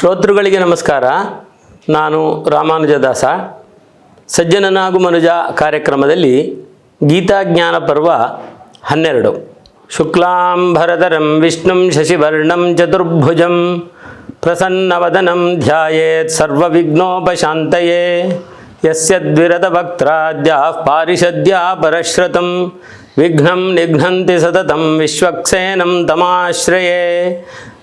ಶ್ರೋತೃಗಳಿಗೆ ನಮಸ್ಕಾರ. ನಾನು ರಾಮಾನುಜದಾಸ. ಸಜ್ಜನನಾಗು ಮನುಜ ಕಾರ್ಯಕ್ರಮದಲ್ಲಿ ಗೀತಾಜ್ಞಾನ ಪರ್ವ ಹನ್ನೆರಡು. ಶುಕ್ಲಾಂಬರಧರಂ ವಿಷ್ಣುಂ ಶಶಿವರ್ಣಂ, ಚತುರ್ಭುಜಂ, ಪ್ರಸನ್ನವದನಂ, ಧ್ಯಾಯೇತ್ ಸರ್ವವಿಘ್ನೋಪಶಾಂತಯೇ. ಯಸ್ಯ ದ್ವಿರದವಕ್ತ್ರಾದ್ಯಾಃ ಪಾರಿಷದ್ಯಾ ಪರಶ್ರತಂ, ವಿಘ್ನಂ ನಿಘ್ನಂತಿ ಸತತಂ, ವಿಶ್ವಕ್ಸೇನಂ ತಮಾಶ್ರಯೇ.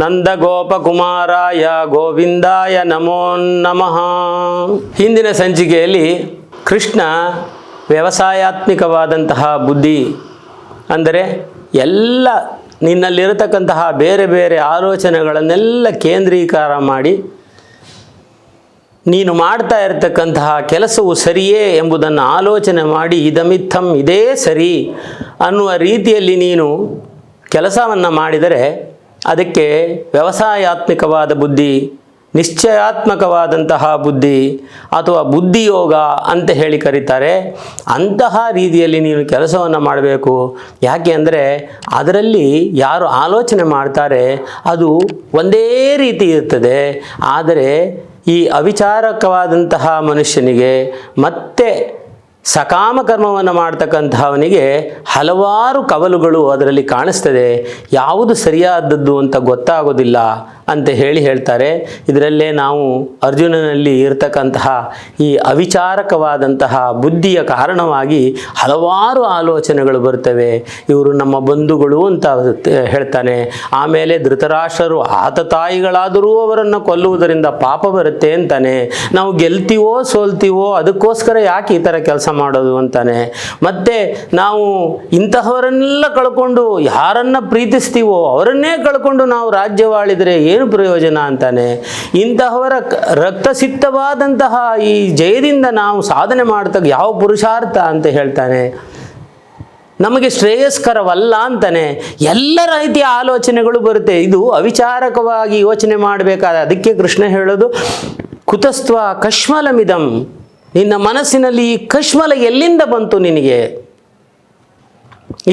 ನಂದಗೋಪಕುಮಾರಾಯ ಗೋವಿಂದಾಯ ನಮೋ ನಮಃ. ಹಿಂದಿನ ಸಂಚಿಕೆಯಲ್ಲಿ ಕೃಷ್ಣ ವ್ಯವಸಾಯಾತ್ಮಿಕವಾದಂತಹ ಬುದ್ಧಿ ಅಂದರೆ ಎಲ್ಲ ನಿನ್ನಲ್ಲಿರತಕ್ಕಂತಹ ಬೇರೆ ಬೇರೆ ಆಲೋಚನೆಗಳನ್ನೆಲ್ಲ ಕೇಂದ್ರೀಕಾರ ಮಾಡಿ ನೀನು ಮಾಡ್ತಾ ಇರತಕ್ಕಂತಹ ಕೆಲಸವು ಸರಿಯೇ ಎಂಬುದನ್ನು ಆಲೋಚನೆ ಮಾಡಿ ಇದಮಿತ್ತಂ, ಇದೇ ಸರಿ ಅನ್ನುವ ರೀತಿಯಲ್ಲಿ ನೀನು ಕೆಲಸವನ್ನು ಮಾಡಿದರೆ ಅದಕ್ಕೆ ವ್ಯವಸಾಯಾತ್ಮಿಕವಾದ ಬುದ್ಧಿ, ನಿಶ್ಚಯಾತ್ಮಕವಾದಂತಹ ಬುದ್ಧಿ ಅಥವಾ ಬುದ್ಧಿಯೋಗ ಅಂತ ಹೇಳಿ ಕರೀತಾರೆ. ಅಂತಹ ರೀತಿಯಲ್ಲಿ ನೀನು ಕೆಲಸವನ್ನು ಮಾಡಬೇಕು. ಯಾಕೆ ಅಂದರೆ ಅದರಲ್ಲಿ ಯಾರು ಆಲೋಚನೆ ಮಾಡ್ತಾರೆ ಅದು ಒಂದೇ ರೀತಿ ಇರ್ತದೆ. ಆದರೆ ಈ ಅವಿಚಾರಕವಾದಂತಹ ಮನುಷ್ಯನಿಗೆ ಮತ್ತೆ ಸಕಾಮ ಕರ್ಮವನ್ನು ಮಾಡ್ತಕ್ಕಂಥವನಿಗೆ ಹಲವಾರು ಕವಲುಗಳು ಅದರಲ್ಲಿ ಕಾಣಿಸ್ತದೆ. ಯಾವುದು ಸರಿಯಾದದ್ದು ಅಂತ ಗೊತ್ತಾಗೋದಿಲ್ಲ ಅಂತ ಹೇಳಿ ಹೇಳ್ತಾರೆ. ಇದರಲ್ಲೇ ನಾವು ಅರ್ಜುನನಲ್ಲಿ ಇರತಕ್ಕಂತಹ ಈ ಅವಿಚಾರಕವಾದಂತಹ ಬುದ್ಧಿಯ ಕಾರಣವಾಗಿ ಹಲವಾರು ಆಲೋಚನೆಗಳು ಬರ್ತವೆ. ಇವರು ನಮ್ಮ ಬಂಧುಗಳು ಅಂತ ಹೇಳ್ತಾನೆ. ಆಮೇಲೆ ಧೃತರಾಷ್ಟ್ರರು ಆತ ತಾಯಿಗಳಾದರೂ ಅವರನ್ನು ಕೊಲ್ಲುವುದರಿಂದ ಪಾಪ ಬರುತ್ತೆ ಅಂತಾನೆ. ನಾವು ಗೆಲ್ತೀವೋ ಸೋಲ್ತೀವೋ ಅದಕ್ಕೋಸ್ಕರ ಯಾಕೆ ಈ ಥರ ಕೆಲಸ ಮಾಡೋದು ಅಂತಾನೆ. ಮತ್ತೆ ನಾವು ಇಂತಹವರನ್ನೆಲ್ಲ ಕಳ್ಕೊಂಡು ಯಾರನ್ನ ಪ್ರೀತಿಸ್ತೀವೋ ಅವರನ್ನೇ ಕಳ್ಕೊಂಡು ನಾವು ರಾಜ್ಯವಾಳಿದರೆ ಏನು ಪ್ರಯೋಜನ ಅಂತಾನೆ. ಇಂತಹವರ ರಕ್ತಸಿಕ್ತವಾದಂತಹ ಈ ಜಯದಿಂದ ನಾವು ಸಾಧನೆ ಮಾಡ್ತಾಗ ಯಾವ ಪುರುಷಾರ್ಥ ಅಂತ ಹೇಳ್ತಾನೆ. ನಮಗೆ ಶ್ರೇಯಸ್ಕರವಲ್ಲ ಅಂತಾನೆ. ಎಲ್ಲ ರೀತಿಯ ಆಲೋಚನೆಗಳು ಬರುತ್ತೆ. ಇದು ಅವಿಚಾರಕವಾಗಿ ಯೋಚನೆ ಮಾಡಬೇಕಾದ, ಅದಕ್ಕೆ ಕೃಷ್ಣ ಹೇಳೋದು, ಕುತಸ್ತ್ವ ಕಶ್ಮಲಮಿದಂ. ನಿನ್ನ ಮನಸ್ಸಿನಲ್ಲಿ ಈ ಕಶ್ಮಲ ಎಲ್ಲಿಂದ ಬಂತು ನಿನಗೆ?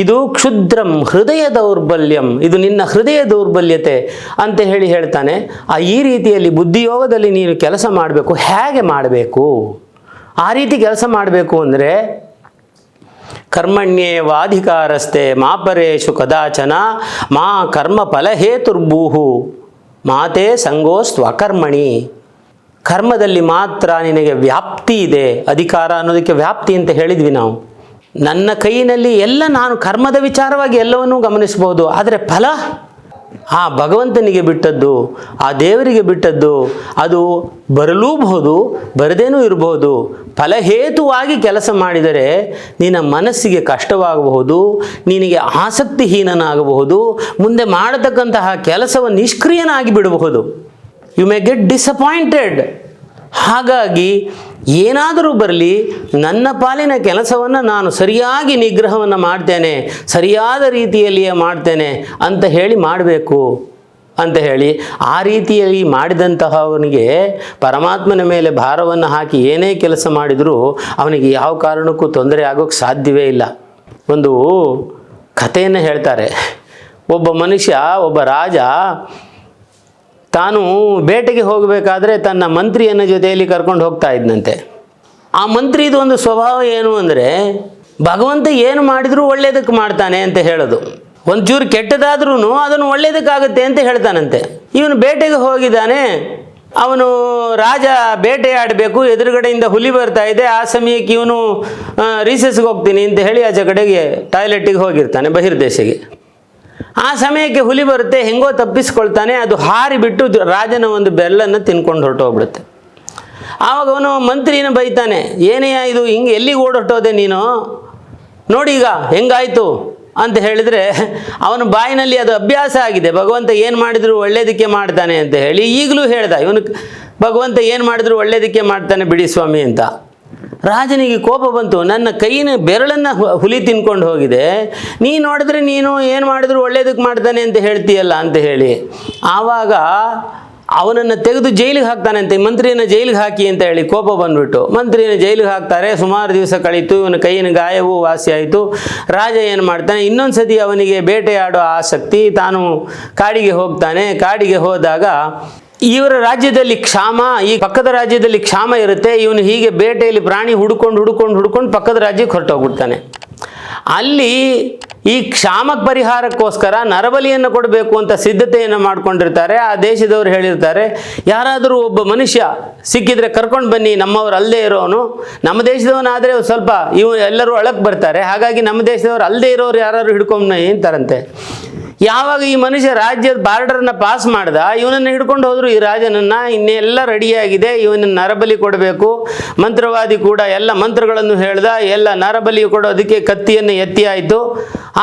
ಇದು ಕ್ಷುದ್ರಂ ಹೃದಯ ದೌರ್ಬಲ್ಯಂ, ಇದು ನಿನ್ನ ಹೃದಯ ದೌರ್ಬಲ್ಯತೆ ಅಂತ ಹೇಳಿ ಹೇಳ್ತಾನೆ. ಆ ಈ ರೀತಿಯಲ್ಲಿ ಬುದ್ಧಿಯೋಗದಲ್ಲಿ ನೀನು ಕೆಲಸ ಮಾಡಬೇಕು, ಹೇಗೆ ಮಾಡಬೇಕು? ಆ ರೀತಿ ಕೆಲಸ ಮಾಡಬೇಕು ಅಂದರೆ ಕರ್ಮಣ್ಯೇವಾಧಿಕಾರಸ್ತೆ ಮಾ ಪರೇಶು ಕದಾಚನ ಮಾ ಕರ್ಮ ಫಲಹೇತುರ್ಭೂಹು ಸಂಗೋ ಸಂಗೋಸ್ತ್ವಕರ್ಮಣಿ ಕರ್ಮದಲ್ಲಿ ಮಾತ್ರ ನಿನಗೆ ವ್ಯಾಪ್ತಿ ಇದೆ, ಅಧಿಕಾರ ಅನ್ನೋದಕ್ಕೆ ವ್ಯಾಪ್ತಿ ಅಂತ ಹೇಳಿದ್ವಿ ನಾವು. ನನ್ನ ಕೈಯಲ್ಲಿ ಎಲ್ಲ ನಾನು ಕರ್ಮದ ವಿಚಾರವಾಗಿ ಎಲ್ಲವನ್ನೂ ಗಮನಿಸಬಹುದು, ಆದರೆ ಫಲ? ಆ ಭಗವಂತನಿಗೆ ಬಿಟ್ಟದ್ದು, ಆ ದೇವರಿಗೆ ಬಿಟ್ಟದ್ದು, ಅದು ಬರಲೂಬಹುದು, ಬರದೇನೂ ಇರಬಹುದು. ಫಲಹೇತುವಾಗಿ ಕೆಲಸ ಮಾಡಿದರೆ ನಿನ್ನ ಮನಸ್ಸಿಗೆ ಕಷ್ಟವಾಗಬಹುದು, ನಿನಗೆ ಆಸಕ್ತಿಹೀನನಾಗಬಹುದು, ಮುಂದೆ ಮಾಡತಕ್ಕಂತಹ ಕೆಲಸವನ್ನು ನಿಷ್ಕ್ರಿಯನಾಗಿ ಬಿಡಬಹುದು ಯು ಮೇ ಗೆಟ್ ಡಿಸಪಾಯಿಂಟೆಡ್ ಹಾಗಾಗಿ ಏನಾದರೂ ಬರಲಿ, ನನ್ನ ಪಾಲಿನ ಕೆಲಸವನ್ನು ನಾನು ಸರಿಯಾಗಿ ನಿಗ್ರಹವನ್ನು ಮಾಡ್ತೇನೆ, ಸರಿಯಾದ ರೀತಿಯಲ್ಲಿಯೇ ಮಾಡ್ತೇನೆ ಅಂತ ಹೇಳಿ ಮಾಡಬೇಕು ಅಂತ ಹೇಳಿ ಆ ರೀತಿಯಲ್ಲಿ ಮಾಡಿದಂತಹವನಿಗೆ ಪರಮಾತ್ಮನ ಮೇಲೆ ಭಾರವನ್ನು ಹಾಕಿ ಏನೇ ಕೆಲಸ ಮಾಡಿದರೂ ಅವನಿಗೆ ಯಾವ ಕಾರಣಕ್ಕೂ ತೊಂದರೆ ಆಗೋಕ್ಕೆ ಸಾಧ್ಯವೇ ಇಲ್ಲ. ಒಂದು ಕಥೆಯನ್ನು ಹೇಳ್ತಾರೆ. ಒಬ್ಬ ಮನುಷ್ಯ, ಒಬ್ಬ ರಾಜ ತಾನು ಬೇಟೆಗೆ ಹೋಗಬೇಕಾದ್ರೆ ತನ್ನ ಮಂತ್ರಿಯನ್ನ ಜೊತೆಯಲ್ಲಿ ಕರ್ಕೊಂಡು ಹೋಗ್ತಾ ಇದ್ದಂತೆ ಆ ಮಂತ್ರಿದು ಒಂದು ಸ್ವಭಾವ ಏನು ಅಂದರೆ, ಭಗವಂತ ಏನು ಮಾಡಿದರೂ ಒಳ್ಳೇದಕ್ಕೆ ಮಾಡ್ತಾನೆ ಅಂತ ಹೇಳೋದು. ಒಂಚೂರು ಕೆಟ್ಟದಾದ್ರೂ ಅದನ್ನು ಒಳ್ಳೇದಕ್ಕಾಗುತ್ತೆ ಅಂತ ಹೇಳ್ತಾನಂತೆ. ಇವನು ಬೇಟೆಗೆ ಹೋಗಿದ್ದಾನೆ, ಅವನು ರಾಜ ಬೇಟೆಯಾಡಬೇಕು ಎದುರುಗಡೆಯಿಂದ ಹುಲಿ ಬರ್ತಾ ಇದೆ, ಆ ಸಮಯಕ್ಕೆ ಇವನು ರೀಸೆಸ್ಗೆ ಹೋಗ್ತೀನಿ ಅಂತ ಹೇಳಿ ಆಚೆ ಕಡೆಗೆ ಟಾಯ್ಲೆಟಿಗೆ ಹೋಗಿರ್ತಾನೆ ಬಹಿರ್ದೇಶಕ್ಕೆ ಆ ಸಮಯಕ್ಕೆ ಹುಲಿ ಬರುತ್ತೆ, ಹೆಂಗೋ ತಪ್ಪಿಸ್ಕೊಳ್ತಾನೆ, ಅದು ಹಾರಿ ಬಿಟ್ಟು ರಾಜನ ಒಂದು ಬೆಲ್ಲನ್ನು ತಿನ್ಕೊಂಡು ಹೊರಟೋಗ್ಬಿಡುತ್ತೆ. ಆವಾಗ ಅವನು ಮಂತ್ರಿನ ಬೈತಾನೆ, ಏನೇ ಇದು, ಹಿಂಗೆ ಎಲ್ಲಿಗೆ ಓಡೊಟ್ಟೋದೆ ನೀನು? ನೋಡಿ ಈಗ, ಹೆಂಗಾಯ್ತು? ಅಂತ ಹೇಳಿದರೆ, ಅವನ ಬಾಯಿನಲ್ಲಿ ಅದು ಅಭ್ಯಾಸ ಆಗಿದೆ. ಭಗವಂತ ಏನು ಮಾಡಿದ್ರು ಒಳ್ಳೇದಕ್ಕೆ ಮಾಡ್ತಾನೆ ಅಂತ ಹೇಳಿ ಈಗಲೂ ಹೇಳ್ದ, ಇವನು ಭಗವಂತ ಏನು ಮಾಡಿದ್ರು ಒಳ್ಳೇದಕ್ಕೆ ಮಾಡ್ತಾನೆ ಬಿಡಿ ಸ್ವಾಮಿ ಅಂತ. ರಾಜನಿಗೆ ಕೋಪ ಬಂತು, ನನ್ನ ಕೈಯಿನ ಬೆರಳನ್ನು ಹುಲಿ ತಿನ್ಕೊಂಡು ಹೋಗಿದೆ. ನೀ ನೋಡಿದ್ರೆ ನೀನು ಏನು ಮಾಡಿದ್ರು ಒಳ್ಳೇದಕ್ಕೆ ಮಾಡ್ತಾನೆ ಅಂತ ಹೇಳ್ತೀಯಲ್ಲ ಅಂತ ಹೇಳಿ. ಆವಾಗ ಅವನನ್ನು ತೆಗೆದು ಜೈಲಿಗೆ ಹಾಕ್ತಾನಂತೆ, ಮಂತ್ರಿಯನ್ನ ಜೈಲಿಗೆ ಹಾಕಿ ಅಂತ ಹೇಳಿ ಕೋಪ ಬಂದ್ಬಿಟ್ಟು. ಮಂತ್ರಿಯನ್ನು ಜೈಲಿಗೆ ಹಾಕ್ತಾರೆ, ಸುಮಾರು ದಿವಸ ಕಳೀತು, ಇವನ ಕೈಯಿನ ಗಾಯವೂ ವಾಸಿ ರಾಜ ಏನು ಮಾಡ್ತಾನೆ ಇನ್ನೊಂದು ಸತಿ ಅವನಿಗೆ ಬೇಟೆಯಾಡೋ ಆಸಕ್ತಿ ತಾನು ಕಾಡಿಗೆ ಹೋಗ್ತಾನೆ. ಕಾಡಿಗೆ ಹೋದಾಗ ಇವರ ರಾಜ್ಯದಲ್ಲಿ ಕ್ಷಾಮ, ಈ ಪಕ್ಕದ ರಾಜ್ಯದಲ್ಲಿ ಕ್ಷಾಮ ಇರುತ್ತೆ. ಇವನು ಹೀಗೆ ಬೇಟೆಯಲ್ಲಿ ಪ್ರಾಣಿ ಹುಡ್ಕೊಂಡು ಹುಡ್ಕೊಂಡು ಹುಡ್ಕೊಂಡು ಪಕ್ಕದ ರಾಜ್ಯಕ್ಕೆ ಹೊರಟೋಗ್ಬಿಡ್ತಾನೆ. ಅಲ್ಲಿ ಈ ಕ್ಷಾಮಕ್ಕೆ ಪರಿಹಾರಕ್ಕೋಸ್ಕರ ನರಬಲಿಯನ್ನು ಕೊಡಬೇಕು ಅಂತ ಸಿದ್ಧತೆಯನ್ನು ಮಾಡ್ಕೊಂಡಿರ್ತಾರೆ. ಆ ದೇಶದವರು ಹೇಳಿರ್ತಾರೆ, ಯಾರಾದರೂ ಒಬ್ಬ ಮನುಷ್ಯ ಸಿಕ್ಕಿದ್ರೆ ಕರ್ಕೊಂಡು ಬನ್ನಿ, ನಮ್ಮವ್ರು ಅಲ್ಲದೆ ಇರೋನು. ನಮ್ಮ ದೇಶದವನಾದರೆ ಸ್ವಲ್ಪ ಇವು ಎಲ್ಲರೂ ಅಳಕ್ಕೆ ಬರ್ತಾರೆ. ಹಾಗಾಗಿ ನಮ್ಮ ದೇಶದವ್ರು ಅಲ್ಲದೆ ಇರೋರು ಯಾರಾದ್ರು ಹಿಡ್ಕೊಂಬ ಅಂತಾರಂತೆ. ಯಾವಾಗ ಈ ಮನುಷ್ಯ ರಾಜ್ಯದ ಬಾರ್ಡರ್ನ ಪಾಸ್ ಮಾಡ್ದ, ಇವನನ್ನು ಹಿಡ್ಕೊಂಡು ಹೋದ್ರು ಈ ರಾಜನನ್ನ, ಇನ್ನೆಲ್ಲ ರೆಡಿಯಾಗಿದೆ ಇವನನ್ನು ನರಬಲಿ ಕೊಡಬೇಕು. ಮಂತ್ರವಾದಿ ಕೂಡ ಎಲ್ಲ ಮಂತ್ರಗಳನ್ನು ಹೇಳ್ದ, ಎಲ್ಲ ನರಬಲಿ ಕೊಡೋದಕ್ಕೆ ಕತ್ತಿಯನ್ನು ಎತ್ತಿ ಆಯಿತು.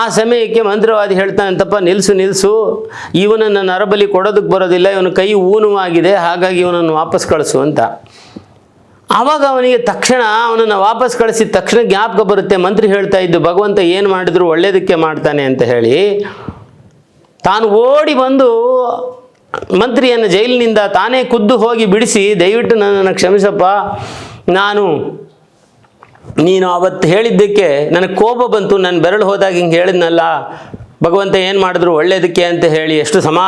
ಆ ಸಮಯಕ್ಕೆ ಮಂತ್ರವಾದಿ ಹೇಳ್ತಾನಂತಪ್ಪ ನಿಲ್ಸು ನಿಲ್ಸು. ಇವನನ್ನು ನರಬಲಿ ಕೊಡೋದಕ್ಕೆ ಬರೋದಿಲ್ಲ, ಇವನ ಕೈ ಊನುವಾಗಿದೆ, ಹಾಗಾಗಿ ಇವನನ್ನು ವಾಪಸ್ ಕಳಿಸು, ಅಂತ. ಆವಾಗ ಅವನಿಗೆ ತಕ್ಷಣ, ಅವನನ್ನು ವಾಪಸ್ ಕಳಿಸಿದ ತಕ್ಷಣ ಜ್ಞಾಪಕ ಬರುತ್ತೆ. ಮಂತ್ರಿ ಹೇಳ್ತಾ ಇದ್ದು, ಭಗವಂತ ಏನು ಮಾಡಿದ್ರು ಒಳ್ಳೇದಕ್ಕೆ ಮಾಡ್ತಾನೆ, ಅಂತ ಹೇಳಿ ತಾನು ಓಡಿ ಬಂದು ಮಂತ್ರಿಯನ್ನು ಜೈಲಿನಿಂದ ತಾನೇ ಖುದ್ದು ಹೋಗಿ ಬಿಡಿಸಿ, ದಯವಿಟ್ಟು ನನ್ನನ್ನು ಕ್ಷಮಿಸಪ್ಪ. ನಾನು, ನೀನು ಅವತ್ತು ಹೇಳಿದ್ದಕ್ಕೆ ನನಗೆ ಕೋಪ ಬಂತು ನನ್ನ ಬೆರಳು ಹೋದಾಗ ಹಿಂಗೆ ಹೇಳಿದ್ನಲ್ಲ. ಭಗವಂತ ಏನು ಮಾಡಿದ್ರು ಒಳ್ಳೇದಕ್ಕೆ ಅಂತ ಹೇಳಿ, ಎಷ್ಟು ಸಮಾ,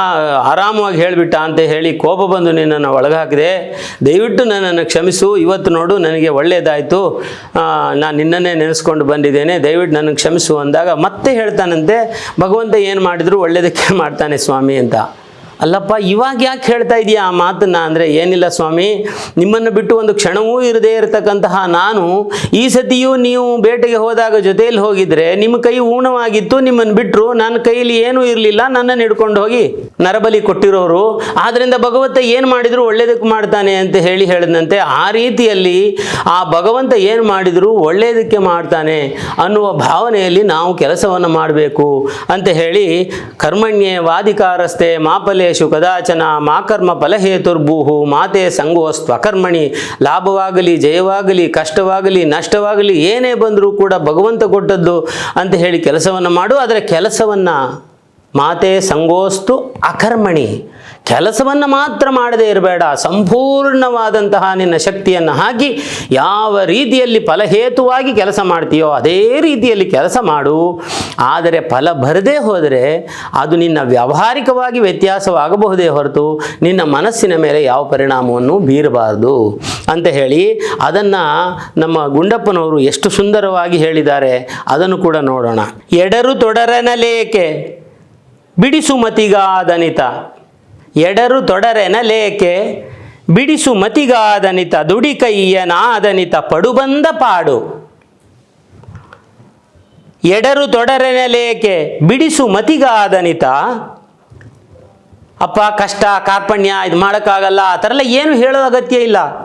ಆರಾಮವಾಗಿ ಹೇಳಿಬಿಟ್ಟ ಅಂತ ಹೇಳಿ ಕೋಪ ಬಂದು ನಿನ್ನನ್ನು ಒಳಗಾಕಿದೆ. ದಯವಿಟ್ಟು ನನ್ನನ್ನು ಕ್ಷಮಿಸು. ಇವತ್ತು ನೋಡು, ನನಗೆ ಒಳ್ಳೆಯದಾಯಿತು ನಾನು ನಿನ್ನನ್ನೇ ನೆನೆಸ್ಕೊಂಡು ಬಂದಿದ್ದೇನೆ. ದಯವಿಟ್ಟು ನನಗೆ ಕ್ಷಮಿಸು ಅಂದಾಗ ಮತ್ತೆ ಹೇಳ್ತಾನಂತೆ, ಭಗವಂತ ಏನು ಮಾಡಿದ್ರು ಒಳ್ಳೆಯದಕ್ಕೆ ಮಾಡ್ತಾನೆ ಸ್ವಾಮಿ ಅಂತ. ಅಲ್ಲಪ್ಪ, ಇವಾಗ ಯಾಕೆ ಹೇಳ್ತಾ ಇದೀಯ ಆ ಮಾತನ್ನ? ಅಂದರೆ, ಏನಿಲ್ಲ ಸ್ವಾಮಿ, ನಿಮ್ಮನ್ನು ಬಿಟ್ಟು ಒಂದು ಕ್ಷಣವೂ ಇರದೇ ಇರತಕ್ಕಂತಹ ನಾನು, ಈ ಸತಿಯೂ ನೀವು ಬೇಟೆಗೆ ಹೋದಾಗ ಜೊತೆಯಲ್ಲಿ ಹೋಗಿದ್ರೆ ನಿಮ್ಮ ಕೈ ಊಣವಾಗಿತ್ತು, ನಿಮ್ಮನ್ನು ಬಿಟ್ಟರು ನನ್ನ ಕೈಯಲ್ಲಿ ಏನೂ ಇರಲಿಲ್ಲ, ನನ್ನನ್ನು ಹಿಡ್ಕೊಂಡು ಹೋಗಿ ನರಬಲಿ ಕೊಟ್ಟಿರೋರು. ಆದ್ದರಿಂದ ಭಗವಂತ ಏನು ಮಾಡಿದ್ರು? ಒಳ್ಳೇದಕ್ಕೆ ಮಾಡ್ತಾನೆ ಅಂತ ಹೇಳಿ ಹೇಳಿದಂತೆ ಆ ರೀತಿಯಲ್ಲಿ ಆ ಭಗವಂತ ಏನು ಮಾಡಿದ್ರು? ಒಳ್ಳೆಯದಕ್ಕೆ ಮಾಡ್ತಾನೆ ಅನ್ನುವ ಭಾವನೆಯಲ್ಲಿ ನಾವು ಕೆಲಸವನ್ನು ಮಾಡಬೇಕು ಅಂತ ಹೇಳಿ ಕರ್ಮಣ್ಯೇ ವಾದಿಕಾರಸ್ತೆ ಮಾಫಲೇಶು ಕದಾಚನ ಮಾಕರ್ಮ ಫಲಹೇತುರ್ಭೂಹು, ಮಾತೆ ಸಂಗೋಸ್ತ್ವಕರ್ಮಣಿ ಲಾಭವಾಗಲಿ, ಜಯವಾಗಲಿ, ಕಷ್ಟವಾಗಲಿ, ನಷ್ಟವಾಗಲಿ, ಏನೇ ಬಂದರೂ ಕೂಡ ಭಗವಂತ ಕೊಟ್ಟದ್ದು ಅಂತ ಹೇಳಿ ಕೆಲಸವನ್ನು ಮಾಡು. ಅದರ ಕೆಲಸವನ್ನು ಮಾತೆ ಸಂಗೋಸ್ತು ಅಕರ್ಮಣಿ. ಕೆಲಸವನ್ನು ಮಾತ್ರ ಮಾಡದೇ ಇರಬೇಡ. ಸಂಪೂರ್ಣವಾದಂತಹ ನಿನ್ನ ಶಕ್ತಿಯನ್ನು ಹಾಕಿ ಯಾವ ರೀತಿಯಲ್ಲಿ ಫಲಹೇತುವಾಗಿ ಕೆಲಸ ಮಾಡ್ತೀಯೋ ಅದೇ ರೀತಿಯಲ್ಲಿ ಕೆಲಸ ಮಾಡು. ಆದರೆ ಫಲ ಬರದೇ ಹೋದರೆ ಅದು ನಿನ್ನ ವ್ಯಾವಹಾರಿಕವಾಗಿ ವ್ಯತ್ಯಾಸವಾಗಬಹುದೇ ಹೊರತು ನಿನ್ನ ಮನಸ್ಸಿನ ಮೇಲೆ ಯಾವ ಪರಿಣಾಮವನ್ನು ಬೀರಬಾರ್ದು ಅಂತ ಹೇಳಿ ಅದನ್ನು ನಮ್ಮ ಗುಂಡಪ್ಪನವರು ಎಷ್ಟು ಸುಂದರವಾಗಿ ಹೇಳಿದ್ದಾರೆ. ಅದನ್ನು ಕೂಡ ನೋಡೋಣ. ಎಡರು ತೊಡರನಲೇಕೆ ಬಿಡಿಸು ಮತಿಗಾದನಿತ ತೊಡರೆನ ಲೇಕೆ ಬಿಡಿಸು ಮತಿಗಾದನಿತ ದುಡಿ ಕೈಯನಾದನಿತ ಪಡುಬಂದ ಪಾಡು. ಎಡರು ತೊಡರೆನ ಲೇಕೆ ಬಿಡಿಸು ಮತಿಗಾದನಿತ. ಅಪ್ಪ ಕಷ್ಟ, ಕಾರ್ಪಣ್ಯ, ಇದು ಮಾಡೋಕ್ಕಾಗಲ್ಲ. ಆ ಥರ ಎಲ್ಲ ಏನು ಹೇಳೋ ಅಗತ್ಯ ಇಲ್ಲ.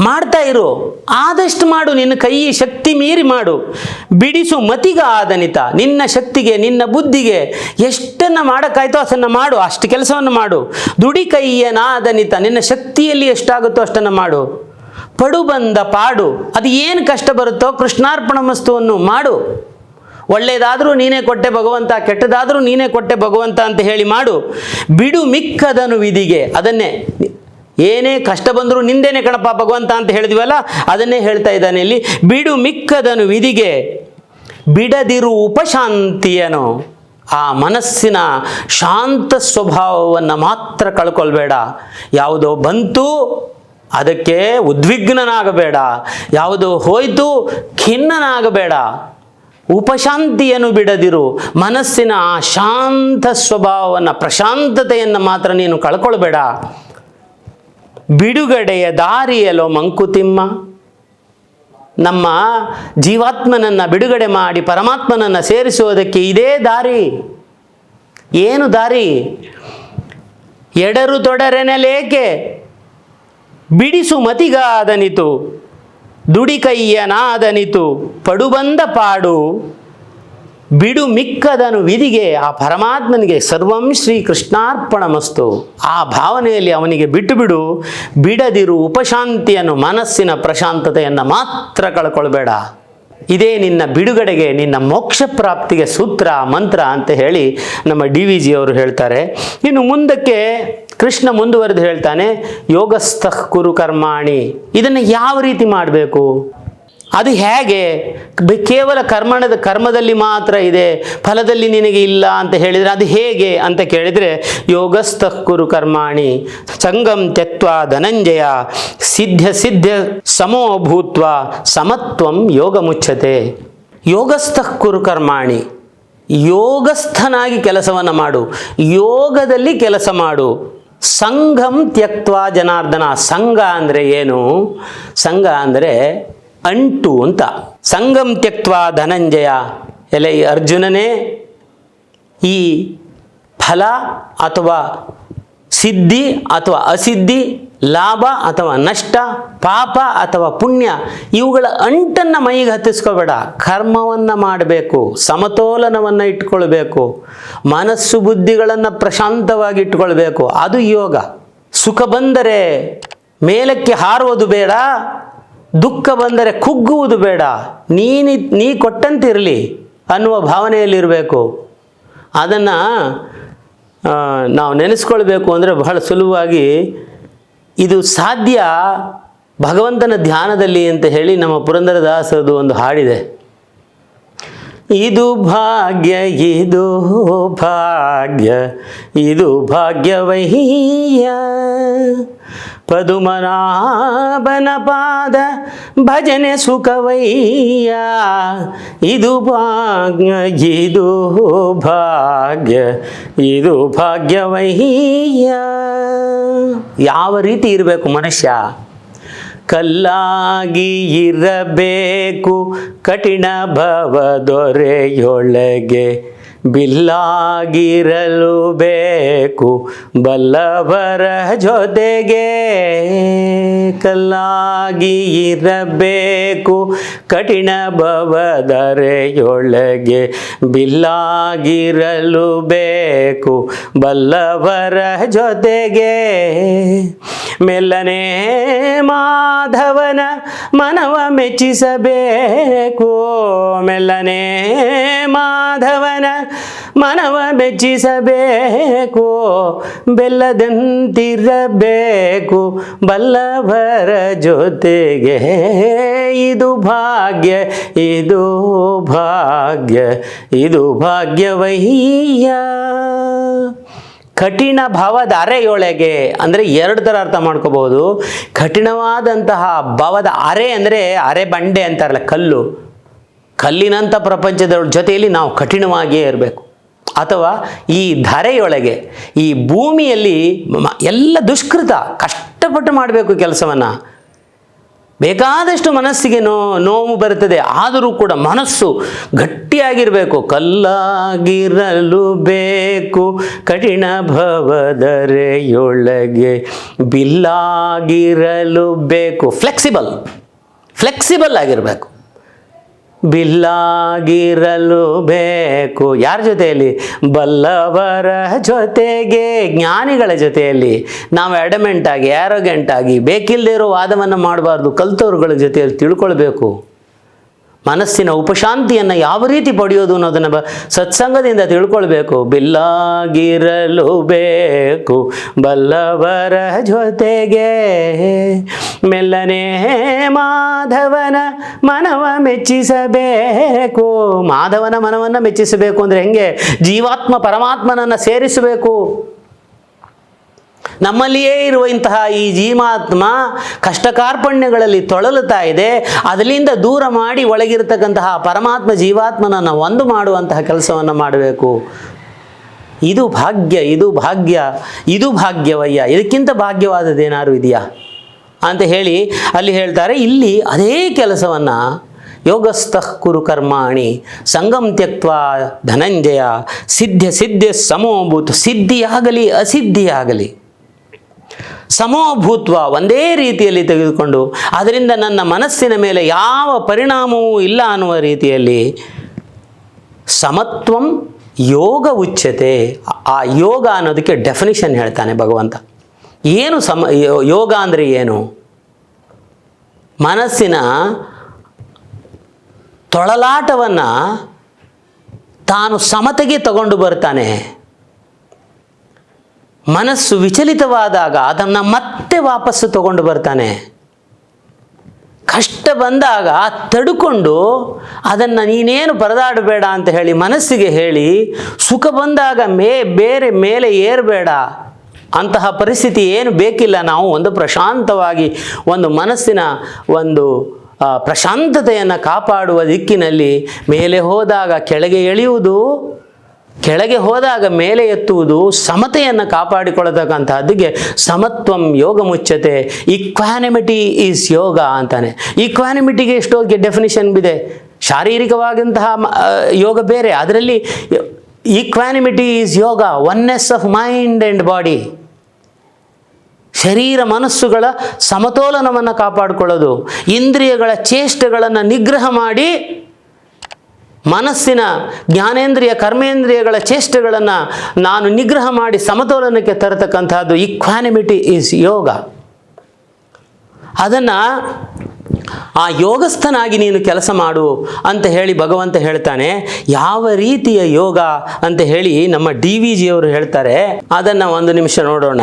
ಮಾಡ್ತಾ ಇರು. ಆದಷ್ಟು ಮಾಡು, ನಿನ್ನ ಕೈ ಶಕ್ತಿ ಮೀರಿ ಮಾಡು. ಬಿಡಿಸು ಮತಿಗ ಆದನಿತ. ನಿನ್ನ ಶಕ್ತಿಗೆ, ನಿನ್ನ ಬುದ್ಧಿಗೆ ಎಷ್ಟನ್ನು ಮಾಡೋಕ್ಕಾಯ್ತೋ ಅದನ್ನು ಮಾಡು. ಅಷ್ಟು ಕೆಲಸವನ್ನು ಮಾಡು. ದುಡಿ ಕೈಯನಾದನಿತ. ನಿನ್ನ ಶಕ್ತಿಯಲ್ಲಿ ಎಷ್ಟಾಗುತ್ತೋ ಅಷ್ಟನ್ನು ಮಾಡು. ಪಡು ಬಂದ ಪಾಡು. ಅದು ಏನು ಕಷ್ಟ ಬರುತ್ತೋ ಕೃಷ್ಣಾರ್ಪಣ ಮಸ್ತುವನ್ನು ಮಾಡು. ಒಳ್ಳೆಯದಾದರೂ ನೀನೇ ಕೊಟ್ಟೆ ಭಗವಂತ, ಕೆಟ್ಟದಾದರೂ ನೀನೇ ಕೊಟ್ಟೆ ಭಗವಂತ ಅಂತ ಹೇಳಿ ಮಾಡು. ಬಿಡು ಮಿಕ್ಕದನು ವಿಧಿಗೆ. ಅದನ್ನೇ ಏನೇ ಕಷ್ಟ ಬಂದರೂ ನಿಂದೇನೆ ಕಣಪ್ಪ, ಭಗವಂತ ಅಂತ ಹೇಳಿದ್ವಲ್ಲ, ಅದನ್ನೇ ಹೇಳ್ತಾ ಇದ್ದಾನೆ ಇಲ್ಲಿ, ಬಿಡು ಮಿಕ್ಕದನು ವಿಧಿಗೆ, ಬಿಡದಿರು ಉಪಶಾಂತಿಯನು. ಆ ಮನಸ್ಸಿನ ಶಾಂತ ಸ್ವಭಾವವನ್ನು ಮಾತ್ರ ಕಳ್ಕೊಳ್ಬೇಡ. ಯಾವುದೋ ಬಂತು, ಅದಕ್ಕೆ ಉದ್ವಿಗ್ನನಾಗಬೇಡ. ಯಾವುದೋ ಹೋಯ್ತು, ಖಿನ್ನನಾಗಬೇಡ. ಉಪಶಾಂತಿಯನ್ನು ಬಿಡದಿರು. ಮನಸ್ಸಿನ ಆ ಶಾಂತ ಸ್ವಭಾವವನ್ನು, ಪ್ರಶಾಂತತೆಯನ್ನು ಮಾತ್ರ ನೀನು ಕಳ್ಕೊಳ್ಬೇಡ. ಬಿಡುಗಡೆಯ ದಾರಿಯಲೋ ಮಂಕುತಿಮ್ಮ. ನಮ್ಮ ಜೀವಾತ್ಮನನ್ನು ಬಿಡುಗಡೆ ಮಾಡಿ ಪರಮಾತ್ಮನನ್ನು ಸೇರಿಸುವುದಕ್ಕೆ ಇದೇ ದಾರಿ. ಏನು ದಾರಿ? ಎಡರು ತೊಡರೆನಲೇಕೆ? ಬಿಡಿಸು ಮತಿಗಾದನಿತು. ದುಡಿ ಕೈಯನಾದನಿತು ಪಡುಬಂದ ಪಾಡು. ಬಿಡು ಮಿಕ್ಕದನು ವಿಧಿಗೆ, ಆ ಪರಮಾತ್ಮನಿಗೆ ಸರ್ವಂ ಶ್ರೀ ಕೃಷ್ಣಾರ್ಪಣ ಮಸ್ತು ಆ ಭಾವನೆಯಲ್ಲಿ ಅವನಿಗೆ ಬಿಟ್ಟು ಬಿಡು, ಬಿಡದಿರು ಉಪಶಾಂತಿಯನ್ನು ಮನಸ್ಸಿನ ಪ್ರಶಾಂತತೆಯನ್ನು ಮಾತ್ರ ಕಳ್ಕೊಳ್ಬೇಡ. ಇದೇ ನಿನ್ನ ಬಿಡುಗಡೆಗೆ, ನಿನ್ನ ಮೋಕ್ಷ ಪ್ರಾಪ್ತಿಗೆ ಸೂತ್ರ, ಮಂತ್ರ ಅಂತ ಹೇಳಿ ನಮ್ಮ ಡಿ ವಿ ಜಿ ಅವರು ಹೇಳ್ತಾರೆ. ಇನ್ನು ಮುಂದಕ್ಕೆ ಕೃಷ್ಣ ಮುಂದುವರೆದು ಹೇಳ್ತಾನೆ, ಯೋಗಸ್ಥಃ ಕುರು ಕರ್ಮಾಣಿ. ಇದನ್ನು ಯಾವ ರೀತಿ ಮಾಡಬೇಕು? ಅದು ಹೇಗೆ? ಕೇವಲ ಕರ್ಮಣದ, ಕರ್ಮದಲ್ಲಿ ಮಾತ್ರ ಇದೆ, ಫಲದಲ್ಲಿ ನಿನಗೆ ಇಲ್ಲ ಅಂತ ಹೇಳಿದರೆ ಅದು ಹೇಗೆ ಅಂತ ಕೇಳಿದರೆ, ಯೋಗಸ್ಥಃ ಕುರು ಕರ್ಮಾಣಿ, ಸಂಗಂ ತ್ಯಕ್ವ ಧನಂಜಯ ಸಿದ್ಧ ಸಿದ್ಧ ಸಮೋ ಭೂತ್ವ ಸಮತ್ವಂ ಯೋಗ ಮುಚ್ಚತೆ ಯೋಗಸ್ಥಃ ಕುರು ಕರ್ಮಾಣಿ, ಯೋಗಸ್ಥನಾಗಿ ಕೆಲಸವನ್ನು ಮಾಡು, ಯೋಗದಲ್ಲಿ ಕೆಲಸ ಮಾಡು. ಸಂಘಂ ತ್ಯಕ್ವ ಜನಾರ್ದನ ಸಂಘ ಅಂದರೆ ಏನು? ಸಂಘ ಅಂದರೆ ಅಂಟು ಅಂತ. ಸಂಗಂ ತ್ಯಕ್ವ ಧನಂಜಯ. ಎಲೆ ಅರ್ಜುನನೇ ಈ ಫಲ ಅಥವಾ ಸಿದ್ಧಿ ಅಥವಾ ಅಸಿದ್ಧಿ, ಲಾಭ ಅಥವಾ ನಷ್ಟ, ಪಾಪ ಅಥವಾ ಪುಣ್ಯ ಇವುಗಳ ಅಂಟನ್ನು ಮೈಗೆ ಹತ್ತಿಸ್ಕೋಬೇಡ. ಕರ್ಮವನ್ನು ಮಾಡಬೇಕು, ಸಮತೋಲನವನ್ನು ಇಟ್ಕೊಳ್ಬೇಕು, ಮನಸ್ಸು ಬುದ್ಧಿಗಳನ್ನು ಪ್ರಶಾಂತವಾಗಿ ಇಟ್ಕೊಳ್ಬೇಕು. ಅದು ಯೋಗ. ಸುಖ ಬಂದರೆ ಮೇಲಕ್ಕೆ ಹಾರುವುದು ಬೇಡ. ದುಃಖ ಬಂದರೆ ಕುಗ್ಗುವುದು ಬೇಡ. ನೀನಿ ನೀ ಕೊಟ್ಟಂತಿರಲಿ ಅನ್ನುವ ಭಾವನೆಯಲ್ಲಿರಬೇಕು. ಅದನ್ನು ನಾವು ನೆನೆಸ್ಕೊಳ್ಬೇಕು ಅಂದರೆ ಬಹಳ ಸುಲಭವಾಗಿ ಇದು ಸಾಧ್ಯ ಭಗವಂತನ ಧ್ಯಾನದಲ್ಲಿ ಅಂತ ಹೇಳಿ ನಮ್ಮ ಪುರಂದರದಾಸರದು ಒಂದು ಹಾಡಿದೆ. ಇದು ಭಾಗ್ಯ ಇದು ಭಾಗ್ಯ, ಇದು ಭಾಗ್ಯವಹೀಯ. ಪದುಮನಾಭನ ಪಾದ ಭಜನೆ ಸುಖವೈಯ ಇದು ಭಾಗ್ಯ ಇದು ಭಾಗ್ಯ, ಇದು ಭಾಗ್ಯವಹೀಯ. ಯಾವ ರೀತಿ ಇರಬೇಕು ಮನುಷ್ಯ? ಕಲ್ಲಾಗಿ ಇರಬೇಕು ಕಠಿಣ ಭವದೊರೆಯೊಳಗೆ ಬಿಲ್ಲಾಗಿರಲು ಬೇಕು ಬಲ್ಲವರ ಜೊತೆಗೆ ಕಲ್ಲಾಗಿ ಇರಬೇಕು. ಕಠಿಣ ಭವದರೆಯೊಳಗೆ ಬಿಲ್ಲಾಗಿರಲು ಬೇಕು ಬಲ್ಲವರ ಜೊತೆಗೆ. ಮೆಲ್ಲನೆ ಮಾಧವನ ಮನವ ಮೆಚ್ಚಿಸಬೇಕು. ಮೆಲ್ಲನೆ ಮಾಧವನ ಮನವ ಮೆಚ್ಚಿಸಬೇಕು ಬೆಲ್ಲದಂತಿರಬೇಕು, ಬಲ್ಲವರ ಜೊತೆಗೆ. ಇದು ಭಾಗ್ಯ ಇದು ಭಾಗ್ಯ, ಇದು ಭಾಗ್ಯವಯ್ಯ. ಕಠಿಣ ಭಾವದ ಅರೆಯೊಳಗೆ ಅಂದರೆ ಎರಡು ಥರ ಅರ್ಥ ಮಾಡ್ಕೋಬೋದು ಕಠಿಣವಾದಂತಹ ಭಾವದ ಅರೆ ಅಂದರೆ ಅರೆ ಬಂಡೆ ಅಂತಾರಲ್ಲ, ಕಲ್ಲು. ಕಲ್ಲಿನಂಥ ಪ್ರಪಂಚದ ಜೊತೆಯಲ್ಲಿ ನಾವು ಕಠಿಣವಾಗಿಯೇ ಇರಬೇಕು. ಅಥವಾ ಈ ಧರೆಯೊಳಗೆ ಈ ಭೂಮಿಯಲ್ಲಿ ಎಲ್ಲ ದುಷ್ಕೃತ ಕಷ್ಟಪಟ್ಟು ಮಾಡಬೇಕು ಕೆಲಸವನ್ನು. ಬೇಕಾದಷ್ಟು ಮನಸ್ಸಿಗೆ ನೋ, ನೋವು ಬರುತ್ತದೆ, ಆದರೂ ಕೂಡ ಮನಸ್ಸು ಗಟ್ಟಿಯಾಗಿರಬೇಕು. ಕಲ್ಲಾಗಿರಲು ಬೇಕು, ಕಠಿಣ ಭವದರೆಯೊಳಗೆ ಬಿಲ್ಲಾಗಿರಲು ಬೇಕು. ಫ್ಲೆಕ್ಸಿಬಲ್ ಫ್ಲೆಕ್ಸಿಬಲ್ ಆಗಿರಬೇಕು. ಬಿಲ್ಲಾಗಿರಲು ಬೇಕು. ಯಾರ ಜೊತೆಯಲ್ಲಿ? ಬಲ್ಲವರ ಜೊತೆಗೆ ಜ್ಞಾನಿಗಳ ಜೊತೆಯಲ್ಲಿ. ನಾವು ಅಡಮೆಂಟ್ ಆಗಿ ಆರೋಗ್ಯಂಟ್ ಆಗಿ ಬೇಕಿಲ್ಲದೆ ಇರೋ ವಾದವನ್ನು ಮಾಡಬಾರ್ದು. ಕಲ್ತವ್ರುಗಳ ಜೊತೆಯಲ್ಲಿ ತಿಳ್ಕೊಳ್ಬೇಕು. ಮನಸ್ಸಿನ ಉಪಶಾಂತಿಯನ್ನು ಯಾವ ರೀತಿ ಪಡೆಯೋದು ಅನ್ನೋದನ್ನು ಸತ್ಸಂಗದಿಂದ ತಿಳ್ಕೊಳ್ಬೇಕು. ಬಿಲ್ಲಾಗಿರಲು ಬೇಕು. ಬಲ್ಲವರ ಜೊತೆಗೆ ಮೆಲ್ಲನೆ ಮಾಧವನ ಮನವ ಮೆಚ್ಚಿಸಬೇಕು. ಮಾಧವನ ಮನವನ್ನು ಮೆಚ್ಚಿಸಬೇಕು ಅಂದರೆ ಹೆಂಗೆ? ಜೀವಾತ್ಮ ಪರಮಾತ್ಮನನ್ನು ಸೇರಿಸಬೇಕು. ನಮ್ಮಲ್ಲಿಯೇ ಇರುವ ಇಂತಹ ಈ ಜೀವಾತ್ಮ ಕಷ್ಟ ಕಾರ್ಪಣ್ಯಗಳಲ್ಲಿ ತೊಳಲುತ್ತಾ ಇದೆ. ಅದರಿಂದ ದೂರ ಮಾಡಿ ಒಳಗಿರತಕ್ಕಂತಹ ಪರಮಾತ್ಮ ಜೀವಾತ್ಮನನ್ನು ಒಂದು ಮಾಡುವಂತಹ ಕೆಲಸವನ್ನು ಮಾಡಬೇಕು. ಇದು ಭಾಗ್ಯ ಇದು ಭಾಗ್ಯ, ಇದು ಭಾಗ್ಯವಯ್ಯ. ಇದಕ್ಕಿಂತ ಭಾಗ್ಯವಾದದ್ದೇನಾದ್ರು ಇದೆಯಾ? ಅಂತ ಹೇಳಿ ಅಲ್ಲಿ ಹೇಳ್ತಾರೆ, ಇಲ್ಲಿ ಅದೇ ಕೆಲಸವನ್ನು ಯೋಗಸ್ಥಃ ಕುರು ಕರ್ಮಾಣಿ ಸಂಗಂ ತ್ಯಕ್ವ ಧನಂಜಯ ಸಿದ್ಧ ಸಿದ್ಧ ಸಮೋಭೂತ, ಸಿದ್ಧಿಯಾಗಲಿ, ಅಸಿದ್ಧಿಯಾಗಲಿ. ಸಮೋಭೂತ್ವ ಒಂದೇ ರೀತಿಯಲ್ಲಿ ತೆಗೆದುಕೊಂಡು ಅದರಿಂದ ನನ್ನ ಮನಸ್ಸಿನ ಮೇಲೆ ಯಾವ ಪರಿಣಾಮವೂ ಇಲ್ಲ ಅನ್ನುವ ರೀತಿಯಲ್ಲಿ ಸಮತ್ವಂ ಯೋಗ ಉಚ್ಯತೆ. ಆ ಯೋಗ ಅನ್ನೋದಕ್ಕೆ ಡೆಫಿನಿಷನ್ ಹೇಳ್ತಾನೆ ಭಗವಂತ. ಏನು ಸಮ ಯೋಗ ಅಂದರೆ ಏನು? ಮನಸ್ಸಿನ ತೊಳಲಾಟವನ್ನು ತಾನು ಸಮತೆಗೆ ತಗೊಂಡು ಬರ್ತಾನೆ. ಮನಸ್ಸು ವಿಚಲಿತವಾದಾಗ ಅದನ್ನು ಮತ್ತೆ ವಾಪಸ್ಸು ತಗೊಂಡು ಬರ್ತಾನೆ. ಕಷ್ಟ ಬಂದಾಗ ತಡ್ಕೊಂಡು ಅದನ್ನು ನೀನೇನು ಪರದಾಡಬೇಡ ಅಂತ ಹೇಳಿ ಮನಸ್ಸಿಗೆ ಹೇಳಿ, ಸುಖ ಬಂದಾಗ ಮೇ, ಬೇರೆ ಮೇಲೆ ಏರಬೇಡ. ಅಂತಹ ಪರಿಸ್ಥಿತಿ ಏನು ಬೇಕಿಲ್ಲ. ನಾವು ಒಂದು ಪ್ರಶಾಂತವಾಗಿ ಒಂದು ಮನಸ್ಸಿನ ಒಂದು ಪ್ರಶಾಂತತೆಯನ್ನು ಕಾಪಾಡುವ ದಿಕ್ಕಿನಲ್ಲಿ ಮೇಲೆ ಹೋದಾಗ ಕೆಳಗೆ ಎಳೆಯುವುದು ಕೆಳಗೆ ಹೋದಾಗ ಮೇಲೆ ಎತ್ತುವುದು ಸಮತೆಯನ್ನು ಕಾಪಾಡಿಕೊಳ್ಳತಕ್ಕಂತಹದ್ದಿಗೆ ಸಮತ್ವಂ ಯೋಗ ಮುಚ್ಚತೆ. ಇಕ್ವಾನಿಮಿಟಿ ಈಸ್ ಯೋಗ ಅಂತಾನೆ. ಇಕ್ವಾನಿಮಿಟಿಗೆ ಎಷ್ಟೋ ಡೆಫಿನಿಷನ್ ಇದೆ? ಶಾರೀರಿಕವಾದಂತಹ ಯೋಗ ಬೇರೆ. ಅದರಲ್ಲಿ equanimity is yoga oneness of mind and body ಶರೀರ ಮನಸ್ಸುಗಳ ಸಮತೋಲನವನ್ನು ಕಾಪಾಡಿಕೊಳ್ಳೋದು. ಇಂದ್ರಿಯಗಳ ಚೇಷ್ಟೆಗಳನ್ನು ನಿಗ್ರಹ ಮಾಡಿ ಮನಸ್ಸಿನ ಜ್ಞಾನೇಂದ್ರಿಯ ಕರ್ಮೇಂದ್ರಿಯಗಳ ಚೇಷ್ಟೆಗಳನ್ನು ನಾನು ನಿಗ್ರಹ ಮಾಡಿ ಸಮತೋಲನಕ್ಕೆ ತರತಕ್ಕಂಥದ್ದು ಇಕ್ವಾನಿಮಿಟಿ ಈಸ್ ಯೋಗ ಅದನ್ನು ಆ ಯೋಗಸ್ಥನಾಗಿ ನೀನು ಕೆಲಸ ಮಾಡು ಅಂತ ಹೇಳಿ ಭಗವಂತ ಹೇಳ್ತಾನೆ. ಯಾವ ರೀತಿಯ ಯೋಗ ಅಂತ ಹೇಳಿ ನಮ್ಮ ಡಿ ವಿ ಜಿಯವರು ಹೇಳ್ತಾರೆ. ಅದನ್ನು ಒಂದು ನಿಮಿಷ ನೋಡೋಣ.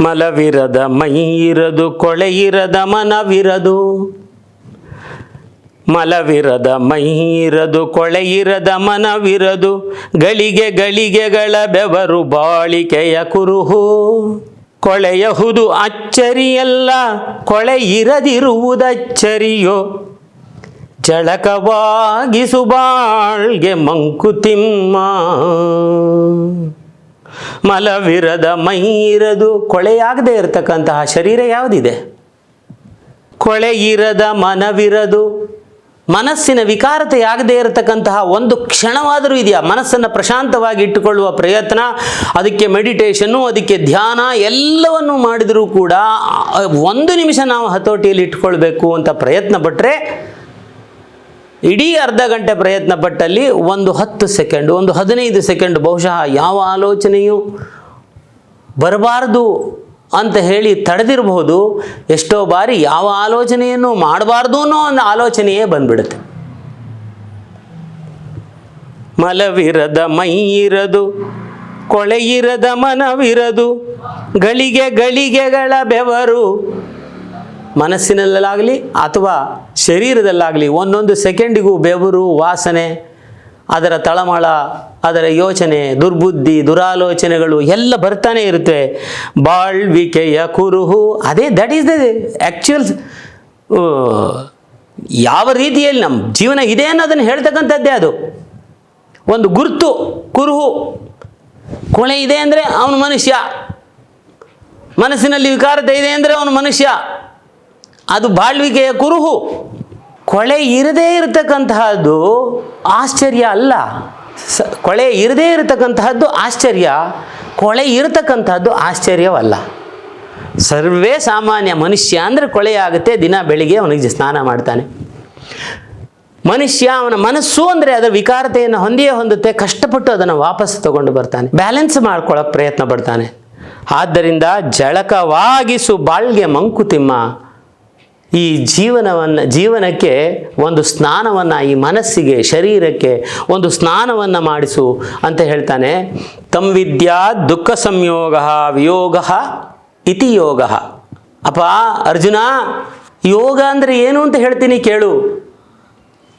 ಮಲವಿರದ ಮೈ ಇರೋದು, ಕೊಳೆ ಇರದ ಮನವಿರದು. ಮಲವಿರದ ಮೈಯಿರದು ಕೊಳೆಯಿರದ ಮನವಿರದು, ಗಳಿಗೆ ಗಳಿಗೆಗಳ ಬೆವರು ಬಾಳಿಕೆಯ ಕುರುಹು. ಕೊಳೆಯಹುದು ಅಚ್ಚರಿಯಲ್ಲ, ಕೊಳೆ ಇರದಿರುವುದಚ್ಚರಿಯೋ. ಜಳಕವಾಗಿಸು ಬಾಳ್ಗೆ ಮಂಕುತಿಮ್ಮ ಮಲವಿರದ ಮೈಯಿರದು ಕೊಳೆಯಾಗದೇ ಇರತಕ್ಕಂತಹ ಶರೀರ ಯಾವುದಿದೆ? ಕೊಳೆಯಿರದ ಮನವಿರದು ಮನಸ್ಸಿನ ವಿಕಾರತೆಯಾಗದೇ ಇರತಕ್ಕಂತಹ ಒಂದು ಕ್ಷಣವಾದರೂ ಇದೆಯಾ? ಮನಸ್ಸನ್ನು ಪ್ರಶಾಂತವಾಗಿ ಇಟ್ಟುಕೊಳ್ಳುವ ಪ್ರಯತ್ನ, ಅದಕ್ಕೆ ಮೆಡಿಟೇಷನ್ನು, ಅದಕ್ಕೆ ಧ್ಯಾನ, ಎಲ್ಲವನ್ನು ಮಾಡಿದರೂ ಕೂಡ ಒಂದು ನಿಮಿಷ ನಾವು ಹತೋಟಿಯಲ್ಲಿ ಇಟ್ಕೊಳ್ಬೇಕು ಅಂತ ಪ್ರಯತ್ನ ಪಟ್ಟರೆ ಇಡೀ ಅರ್ಧ ಗಂಟೆ ಪ್ರಯತ್ನ ಪಟ್ಟಲ್ಲಿ ಒಂದು ಹತ್ತು ಸೆಕೆಂಡ್, ಒಂದು ಹದಿನೈದು ಸೆಕೆಂಡ್ ಬಹುಶಃ ಯಾವ ಆಲೋಚನೆಯೂ ಬರಬಾರ್ದು. ಅಂತ ಹೇಳಿ ತಡೆದಿರಬಹುದು, ಎಷ್ಟೋ ಬಾರಿ ಯಾವ ಆಲೋಚನೆಯನ್ನು ಮಾಡಬಾರ್ದು ಅನ್ನೋ ಒಂದು ಆಲೋಚನೆಯೇ ಬಂದ್ಬಿಡುತ್ತೆ. ಮಲವಿರದ ಮೈಯಿರದು ಕೊಳೆಯಿರದ ಮನವಿರದು, ಗಳಿಗೆ ಗಳಿಗೆಗಳ ಬೆವರು. ಮನಸ್ಸಿನಲ್ಲಾಗಲಿ ಅಥವಾ ಶರೀರದಲ್ಲಾಗಲಿ ಒಂದೊಂದು ಸೆಕೆಂಡಿಗೂ ಬೆವರು, ವಾಸನೆ ಅದರ ತಳಮಳ, ಅದರ ಯೋಚನೆ, ದುರ್ಬುದ್ಧಿ, ದುರಾಲೋಚನೆಗಳು ಎಲ್ಲ ಬರ್ತಾನೆ ಇರುತ್ತೆ. ಬಾಳ್ವಿಕೆಯ ಕುರುಹು, ಅದೇ ದಟ್ ಈಸ್ ದ ಆ್ಯಕ್ಚುಯಲ್ ಯಾವ ರೀತಿಯಲ್ಲಿ ನಮ್ಮ ಜೀವನ ಇದೆ ಅನ್ನೋದನ್ನು ಹೇಳ್ತಕ್ಕಂಥದ್ದೇ ಅದು. ಒಂದು ಗುರುತು, ಕುರುಹು ಕೊಳೆ ಇದೆ ಅಂದರೆ ಅವನು ಮನುಷ್ಯ. ಮನಸ್ಸಿನಲ್ಲಿ ವಿಕಾರತೆ ಇದೆ ಅಂದರೆ ಅವನು ಮನುಷ್ಯ. ಅದು ಬಾಳ್ವಿಕೆಯ ಕುರುಹು. ಕೊಳೆ ಇರದೇ ಇರತಕ್ಕಂತಹದ್ದು ಆಶ್ಚರ್ಯ ಅಲ್ಲ. ಸ, ಕೊಳೆ ಇರದೇ ಇರತಕ್ಕಂತಹದ್ದು ಆಶ್ಚರ್ಯ, ಕೊಳೆ ಇರತಕ್ಕಂತಹದ್ದು ಆಶ್ಚರ್ಯವಲ್ಲ. ಸರ್ವೇ ಸಾಮಾನ್ಯ ಮನುಷ್ಯ ಅಂದರೆ ಕೊಳೆಯಾಗುತ್ತೆ ದಿನ ಬೆಳಿಗ್ಗೆ ಅವನಿಗೆ ಸ್ನಾನ ಮಾಡ್ತಾನೆ. ಮನುಷ್ಯ ಅವನ ಮನಸ್ಸು ಅಂದರೆ ಅದರ ವಿಕಾರತೆಯನ್ನು ಹೊಂದಿಯೇ ಹೊಂದುತ್ತೆ, ಕಷ್ಟಪಟ್ಟು ಅದನ್ನು ವಾಪಸ್ ತಗೊಂಡು ಬರ್ತಾನೆ. ಬ್ಯಾಲೆನ್ಸ್ ಮಾಡ್ಕೊಳ್ಳೋಕೆ ಪ್ರಯತ್ನ ಪಡ್ತಾನೆ. ಆದ್ದರಿಂದ ಜಳಕವಾಗಿಸು, ಬಾಳ್ಗೆ ಮಂಕುತಿಮ್ಮ ಈ ಜೀವನವನ್ನು, ಜೀವನಕ್ಕೆ ಒಂದು ಸ್ನಾನವನ್ನು ಈ ಮನಸ್ಸಿಗೆ, ಶರೀರಕ್ಕೆ ಒಂದು ಸ್ನಾನವನ್ನು ಮಾಡಿಸು ಅಂತ ಹೇಳ್ತಾನೆ. ತಂ ವಿದ್ಯಾ ದುಃಖ ಸಂಯೋಗ ವಿಯೋಗ ಇತಿ ಯೋಗ. ಅಪ್ಪ ಅರ್ಜುನ, ಯೋಗ ಅಂದರೆ ಏನು ಅಂತ ಹೇಳ್ತೀನಿ ಕೇಳು.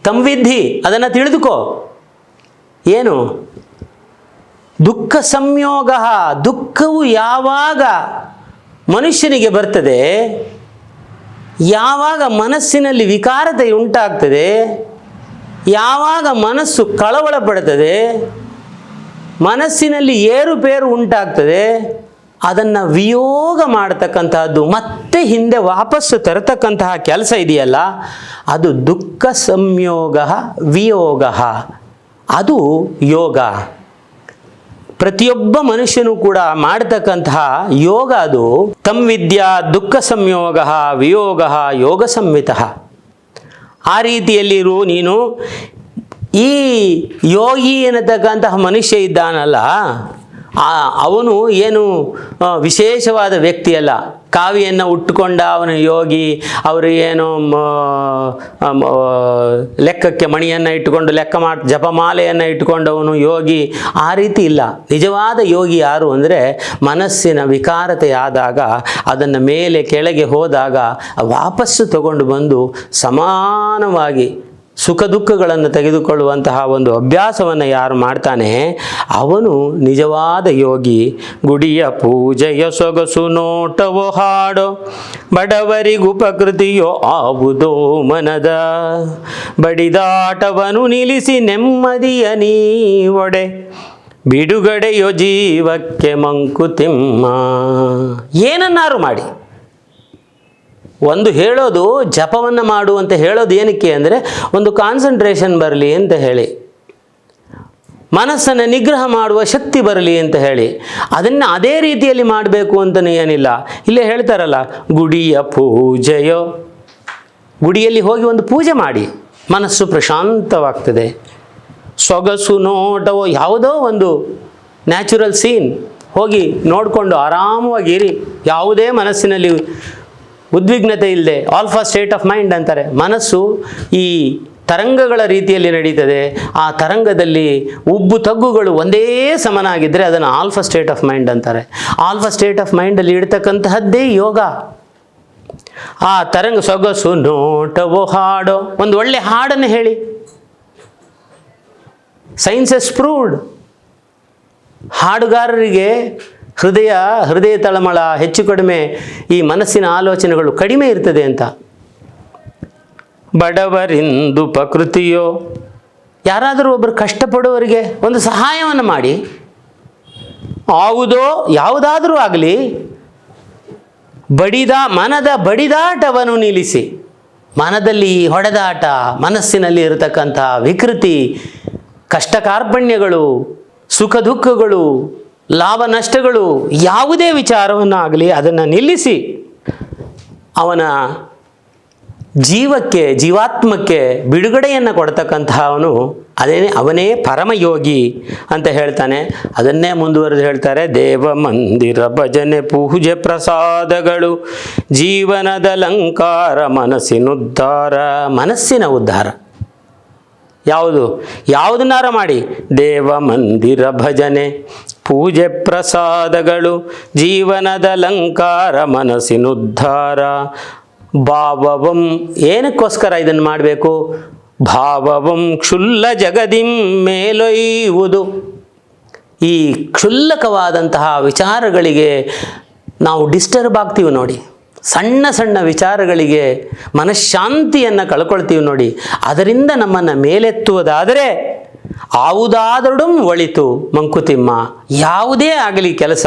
ತಂ ವಿದ್ಧಿ, ಅದನ್ನು ತಿಳಿದುಕೋ. ಏನು? ದುಃಖ ಸಂಯೋಗ, ದುಃಖವು ಯಾವಾಗ ಮನುಷ್ಯನಿಗೆ ಬರ್ತದೆ ಯಾವಾಗ ಮನಸ್ಸಿನಲ್ಲಿ ವಿಕಾರತೆ ಉಂಟಾಗ್ತದೆ, ಯಾವಾಗ ಮನಸ್ಸು ಕಳವಳ ಪಡ್ತದೆ ಮನಸ್ಸಿನಲ್ಲಿ ಏರುಪೇರು ಉಂಟಾಗ್ತದೆ, ಅದನ್ನು ವಿಯೋಗ ಮಾಡತಕ್ಕಂತಹದ್ದು, ಮತ್ತೆ ಹಿಂದೆ ವಾಪಸ್ಸು ತರತಕ್ಕಂತಹ ಕೆಲಸ ಇದೆಯಲ್ಲ, ಅದು ದುಃಖ ಸಂಯೋಗ ವಿಯೋಗ. ಅದು ಯೋಗ. ಪ್ರತಿಯೊಬ್ಬ ಮನುಷ್ಯನು ಕೂಡ ಮಾಡತಕ್ಕಂತಹ ಯೋಗ ಅದು. ತಂ ವಿದ್ಯಾ ದುಃಖ ಸಂಯೋಗ ವಿಯೋಗ ಯೋಗ ಸಂವಿತ. ಆ ರೀತಿಯಲ್ಲಿರು ನೀನು ಈ ಯೋಗಿ ಎನ್ನತಕ್ಕಂತಹ ಮನುಷ್ಯ ಇದ್ದಾನಲ್ಲ ಅವನು ಏನು ವಿಶೇಷವಾದ ವ್ಯಕ್ತಿ ಅಲ್ಲ ಕಾವಿಯನ್ನು ಉಟ್ಟುಕೊಂಡ ಅವನು ಯೋಗಿ ಅವರು ಏನು ಲೆಕ್ಕಕ್ಕೆ ಮಣಿಯನ್ನು ಇಟ್ಟುಕೊಂಡು ಲೆಕ್ಕ ಮಾಡಿ, ಜಪಮಾಲೆಯನ್ನು ಇಟ್ಟುಕೊಂಡವನು ಯೋಗಿ. ಆ ರೀತಿ ಇಲ್ಲ. ನಿಜವಾದ ಯೋಗಿ ಯಾರು ಅಂದರೆ ಮನಸ್ಸಿನ ವಿಕಾರತೆ ಆದಾಗ ಅದನ್ನು ಮೇಲೆ ಕೆಳಗೆ ಹೋದಾಗ ವಾಪಸ್ಸು ತಗೊಂಡು ಬಂದು ಸಮಾನವಾಗಿ ಸುಖ ದುಃಖಗಳನ್ನು ತೆಗೆದುಕೊಳ್ಳುವಂತಹ ಒಂದು ಅಭ್ಯಾಸವನ್ನು ಯಾರು ಮಾಡ್ತಾನೆ, ಅವನು ನಿಜವಾದ ಯೋಗಿ. ಗುಡಿಯ ಪೂಜೆಯ ಸೊಗಸು ನೋಟವೋ ಹಾಡೋ, ಬಡವರಿಗೂ ಪ್ರಕೃತಿಯೋ ಆವುದೋ ಮನದ. ಬಡಿದಾಟವನು ನಿಲ್ಲಿಸಿ ನೆಮ್ಮದಿಯ ನೀ ಒಡೆ ಬಿಡುಗಡೆಯೋ ಜೀವಕ್ಕೆ ಮಂಕುತಿಮ್ಮ. ಏನನ್ನಾರು ಮಾಡಿ. ಒಂದು ಹೇಳೋದು ಜಪವನ್ನು ಮಾಡು ಅಂತ ಹೇಳೋದು ಏನಕ್ಕೆ ಅಂದರೆ ಒಂದು ಕಾನ್ಸಂಟ್ರೇಷನ್ ಬರಲಿ ಅಂತ ಹೇಳಿ. ಮನಸ್ಸನ್ನು ನಿಗ್ರಹ ಮಾಡುವ ಶಕ್ತಿ ಬರಲಿ ಅಂತ ಹೇಳಿ. ಅದನ್ನು ಅದೇ ರೀತಿಯಲ್ಲಿ ಮಾಡಬೇಕು ಅಂತಲೂ ಏನಿಲ್ಲ. ಇಲ್ಲೇ ಹೇಳ್ತಾರಲ್ಲ, ಗುಡಿಯ ಪೂಜೆಯೋ. ಗುಡಿಯಲ್ಲಿ ಹೋಗಿ ಒಂದು ಪೂಜೆ ಮಾಡಿ. ಮನಸ್ಸು ಪ್ರಶಾಂತವಾಗ್ತದೆ. ಸೊಗಸು ನೋಟವೋ ಯಾವುದೋ ಒಂದು ನ್ಯಾಚುರಲ್ ಸೀನ್ ಹೋಗಿ ನೋಡಿಕೊಂಡು ಆರಾಮವಾಗಿರಿ ಯಾವುದೇ ಮನಸ್ಸಿನಲ್ಲಿ ಉದ್ವಿಗ್ನತೆ ಇಲ್ಲದೆ ಆಲ್ಫಾ ಸ್ಟೇಟ್ ಆಫ್ ಮೈಂಡ್ ಅಂತಾರೆ. ಮನಸ್ಸು ಈ ತರಂಗಗಳ ರೀತಿಯಲ್ಲಿ ನಡೀತದೆ. ಆ ತರಂಗದಲ್ಲಿ ಉಬ್ಬು ತಗ್ಗುಗಳು ಒಂದೇ ಸಮನಾಗಿದ್ದರೆ ಅದನ್ನು ಆಲ್ಫಾ ಸ್ಟೇಟ್ ಆಫ್ ಮೈಂಡ್ ಅಂತಾರೆ. ಆಲ್ಫಾ ಸ್ಟೇಟ್ ಆಫ್ ಮೈಂಡಲ್ಲಿ ಇಡ್ತಕ್ಕಂತಹದ್ದೇ ಯೋಗ. ಆ ತರಂಗ ಸೊಗಸು ನೋಟವೋ ಹಾಡೋ ಒಂದು ಒಳ್ಳೆ ಹಾಡನ್ನು ಹೇಳಿ. ಸೈನ್ಸ್ ಎಸ್ ಪ್ರೂವ್ಡ್ ಹಾಡುಗಾರರಿಗೆ ಹೃದಯ ಹೃದಯ ತಳಮಳ ಹೆಚ್ಚು ಕಡಿಮೆ ಈ ಮನಸ್ಸಿನ ಆಲೋಚನೆಗಳು ಕಡಿಮೆ ಇರ್ತದೆ ಅಂತ. ಬಡವರಿಂದು ಪ್ರಕೃತಿಯೋ, ಯಾರಾದರೂ ಒಬ್ಬರು ಕಷ್ಟಪಡುವವರಿಗೆ ಒಂದು ಸಹಾಯವನ್ನು ಮಾಡಿ. ಯಾವುದೋ ಯಾವುದಾದರೂ ಆಗಲಿ, ಬಡಿದ, ಮನದ ಬಡಿದಾಟವನ್ನು ನಿಲ್ಲಿಸಿ. ಮನದಲ್ಲಿ ಹೊಡೆದಾಟ, ಮನಸ್ಸಿನಲ್ಲಿ ಇರತಕ್ಕಂಥ ವಿಕೃತಿ ಕಷ್ಟ ಕಾರ್ಪಣ್ಯಗಳು ಸುಖ ದುಃಖಗಳು ಲಾಭ ನಷ್ಟಗಳು ಯಾವುದೇ ವಿಚಾರವನ್ನು ಆಗಲಿ ಅದನ್ನು ನಿಲ್ಲಿಸಿ ಅವನ ಜೀವಕ್ಕೆ, ಜೀವಾತ್ಮಕ್ಕೆ ಬಿಡುಗಡೆಯನ್ನು ಕೊಡ್ತಕ್ಕಂತಹ ಅವನು ಅದೇನೇ ಅವನೇ ಪರಮಯೋಗಿ ಅಂತ ಹೇಳ್ತಾನೆ. ಅದನ್ನೇ ಮುಂದುವರೆದು ಹೇಳ್ತಾರೆ, ದೇವ ಮಂದಿರ ಭಜನೆ ಪೂಜೆ ಪ್ರಸಾದಗಳು, ಜೀವನದ ಅಲಂಕಾರ ಮನಸ್ಸಿನ ಉದ್ಧಾರ ಮನಸ್ಸಿನ ಉದ್ಧಾರ. ಯಾವುದು? ಯಾವುದನ್ನಾರ ಮಾಡಿ? ದೇವ ಮಂದಿರ ಭಜನೆ, ಪೂಜೆ ಪ್ರಸಾದಗಳು, ಜೀವನದ ಅಲಂಕಾರ, ಮನಸ್ಸಿನುದ್ಧಾರ. ಭಾವವಂ ಏನಕ್ಕೋಸ್ಕರ ಇದನ್ನು ಮಾಡಬೇಕು? ಭಾವವಂ ಕ್ಷುಲ್ಲ ಜಗದಿಂ ಮೇಲೊಯ್ಯುವುದು. ಈ ಕ್ಷುಲ್ಲಕವಾದಂತಹ ವಿಚಾರಗಳಿಗೆ ನಾವು ಡಿಸ್ಟರ್ಬ್ ಆಗ್ತೀವಿ ನೋಡಿ. ಸಣ್ಣ ಸಣ್ಣ ವಿಚಾರಗಳಿಗೆ ಮನಃಶಾಂತಿಯನ್ನು ಕಳ್ಕೊಳ್ತೀವಿ ನೋಡಿ. ಅದರಿಂದ ನಮ್ಮನ್ನು ಮೇಲೆತ್ತುವುದಾದರೆ ಆವುದಾದರೂ ಒಳಿತು ಮಂಕುತಿಮ್ಮ. ಯಾವುದೇ ಆಗಲಿ ಕೆಲಸ,